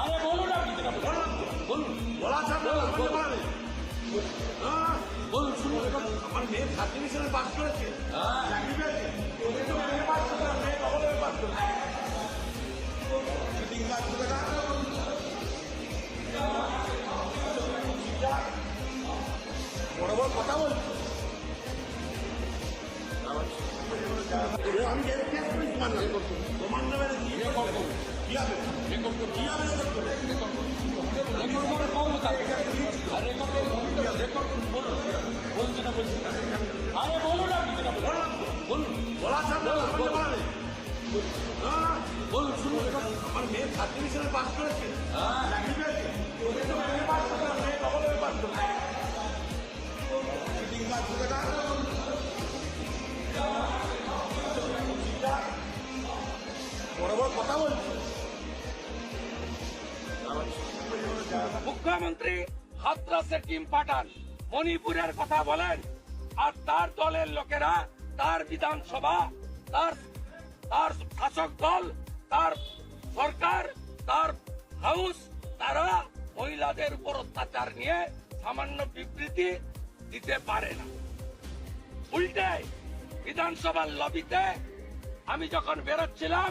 আর বলুন আপনি বলুন বলা বলুন শুনুন আমার মেয়ে থার্টি ডিভিশনে পাস করেছে হ্যাঁ বড় বড় কথা বলছি আমি তোমার নামে কি রেকর্ড করুন কীভাবে রেকর্ড রেকর্ড করুন রেকর্ড আর বলুন বলছি আপনি বলুন বলুন বলা যাবে বলতে পারে হ্যাঁ বলুন শুনুন আমার মেয়ে থার্টি ডিভিশনে পাস করেছে হ্যাঁ কথা বলছি মুখ্যমন্ত্রী হাতরাসের টিম পাঠান, মণিপুরের কথা বলেন, আর তার দলের লোকেরা, তার বিধানসভা, তার তার শাসক দল, তার সরকার, তার হাউস, তারা মহিলাদের উপর অত্যাচার নিয়ে সামান্য বিবৃতি দিতে পারে না। উল্টে বিধানসভার লবিতে আমি যখন বেরোচ্ছিলাম